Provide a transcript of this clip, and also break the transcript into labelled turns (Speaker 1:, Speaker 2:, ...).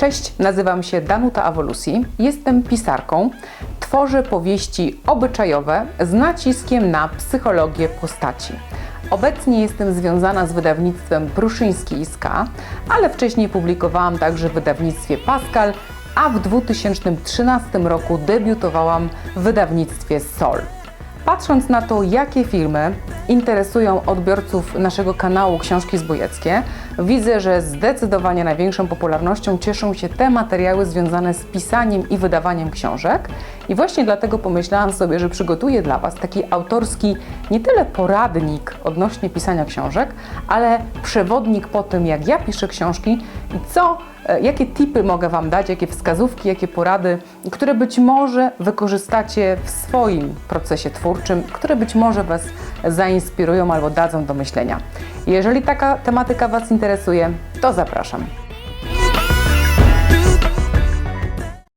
Speaker 1: Cześć, nazywam się Danuta Awolusi, jestem pisarką. Tworzę powieści obyczajowe z naciskiem na psychologię postaci. Obecnie jestem związana z wydawnictwem Pruszyński i Ska, ale wcześniej publikowałam także w wydawnictwie Pascal, a w 2013 roku debiutowałam w wydawnictwie Sol. Patrząc na to, jakie filmy interesują odbiorców naszego kanału Książki Zbójeckie, widzę, że zdecydowanie największą popularnością cieszą się te materiały związane z pisaniem i wydawaniem książek. I właśnie dlatego pomyślałam sobie, że przygotuję dla Was taki autorski nie tyle poradnik odnośnie pisania książek, ale przewodnik po tym, jak ja piszę książki i co E, Jakie tipy mogę Wam dać, jakie wskazówki, jakie porady, które być może wykorzystacie w swoim procesie twórczym, które być może Was zainspirują albo dadzą do myślenia. Jeżeli taka tematyka Was interesuje, to zapraszam.